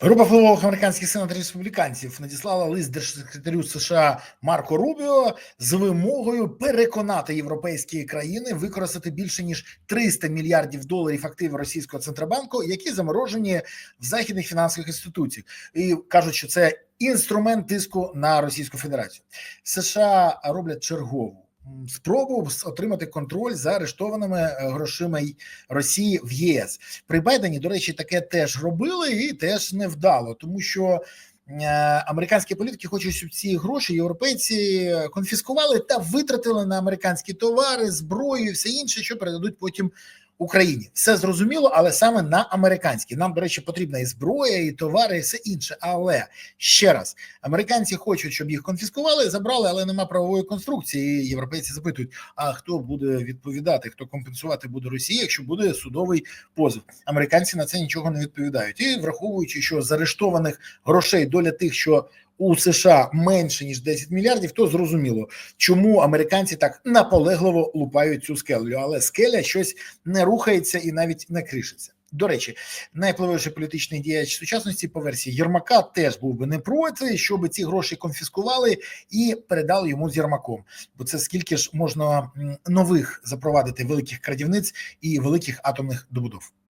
Група впливових американських сенаторів республіканців надіслала лист держсекретарю США Марко Рубіо з вимогою переконати європейські країни використати більше ніж 300 мільярдів доларів активів російського центробанку, які заморожені в західних фінансових інституціях, і кажуть, що це інструмент тиску на Російську Федерацію. США роблять чергову. Спробу отримати контроль за арештованими е, грошима Росії в ЄС. При Байдені, до речі, таке теж робили і теж не вдало, тому що е, американські політики хочуть, щоб ці гроші європейці конфіскували та витратили на американські товари, зброю і все інше, що передадуть потім Україні. Все зрозуміло, але саме на американські. Нам, до речі, потрібна і зброя, і товари, і все інше. Але ще раз, американці хочуть, щоб їх конфіскували, забрали, але нема правової конструкції. Європейці запитують: а хто буде відповідати, хто компенсувати буде Росія, якщо буде судовий позов? Американці на це нічого не відповідають. І враховуючи, що з арештованих грошей доля тих, що у США менше ніж 10 мільярдів, то зрозуміло, чому американці так наполегливо лупають цю скелю, але скеля щось не рухається і навіть не кришиться. До речі, найвпливовіший політичний діяч сучасності по версії Єрмака теж був би не проти, щоб ці гроші конфіскували і передали йому з Єрмаком. Бо це скільки ж можна нових запровадити великих крадівниць і великих атомних добудов.